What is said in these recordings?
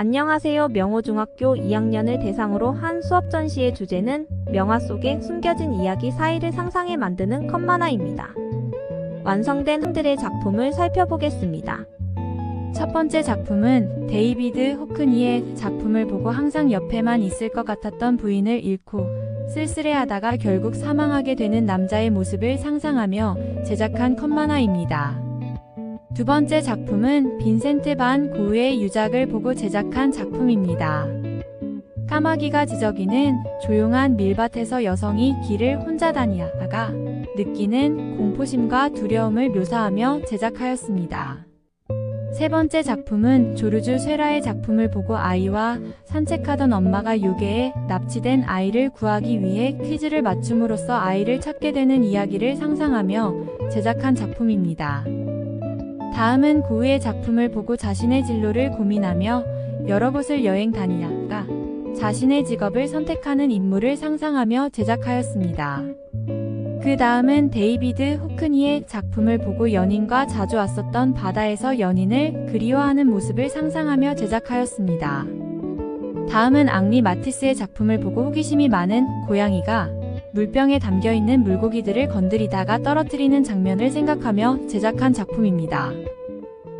안녕하세요. 명호중학교 2학년을 대상으로 한 수업 전시의 주제는 명화 속에 숨겨진 이야기 사이를 상상해 만드는 컵만화입니다. 완성된 흔들의 작품을 살펴보겠습니다. 첫 번째 작품은 데이비드 호크니의 작품을 보고 항상 옆에만 있을 것 같았던 부인을 잃고 쓸쓸해하다가 결국 사망하게 되는 남자의 모습을 상상하며 제작한 컵만화입니다. 두 번째 작품은 빈센트 반 고흐의 유작을 보고 제작한 작품입니다. 까마귀가 지저귀는 조용한 밀밭에서 여성이 길을 혼자 다니다가 느끼는 공포심과 두려움을 묘사하며 제작하였습니다. 세 번째 작품은 조르주 쇠라의 작품을 보고 아이와 산책하던 엄마가 요괴에 납치된 아이를 구하기 위해 퀴즈를 맞춤으로써 아이를 찾게 되는 이야기를 상상하며 제작한 작품입니다. 다음은 고흐의 작품을 보고 자신의 진로를 고민하며 여러 곳을 여행 다니다가 자신의 직업을 선택하는 인물을 상상하며 제작하였습니다. 그 다음은 데이비드 호크니의 작품을 보고 연인과 자주 왔었던 바다에서 연인을 그리워하는 모습을 상상하며 제작하였습니다. 다음은 앙리 마티스의 작품을 보고 호기심이 많은 고양이가 물병에 담겨 있는 물고기들을 건드리다가 떨어뜨리는 장면을 생각하며 제작한 작품입니다.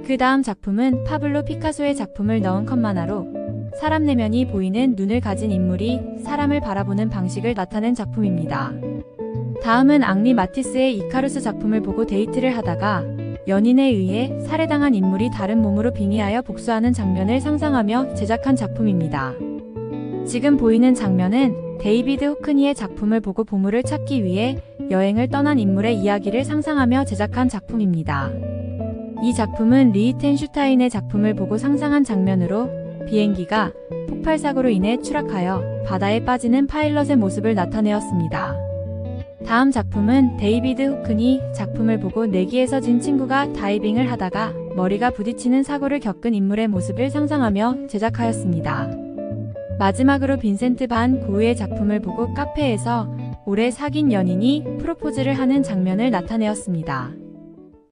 그 다음 작품은 파블로 피카소의 작품을 넣은 컵만화로 사람 내면이 보이는 눈을 가진 인물이 사람을 바라보는 방식을 나타낸 작품입니다. 다음은 앙리 마티스의 이카루스 작품을 보고 데이트를 하다가 연인에 의해 살해당한 인물이 다른 몸으로 빙의하여 복수하는 장면을 상상하며 제작한 작품입니다. 지금 보이는 장면은 데이비드 호크니의 작품을 보고 보물을 찾기 위해 여행을 떠난 인물의 이야기를 상상하며 제작한 작품입니다. 이 작품은 리히텐 슈타인의 작품을 보고 상상한 장면으로 비행기가 폭발사고로 인해 추락하여 바다에 빠지는 파일럿의 모습을 나타내었습니다. 다음 작품은 데이비드 후크니 작품을 보고 내기에서 진 친구가 다이빙을 하다가 머리가 부딪히는 사고를 겪은 인물의 모습을 상상하며 제작하였습니다. 마지막으로 빈센트 반 고흐의 작품을 보고 카페에서 오래 사귄 연인이 프로포즈를 하는 장면을 나타내었습니다.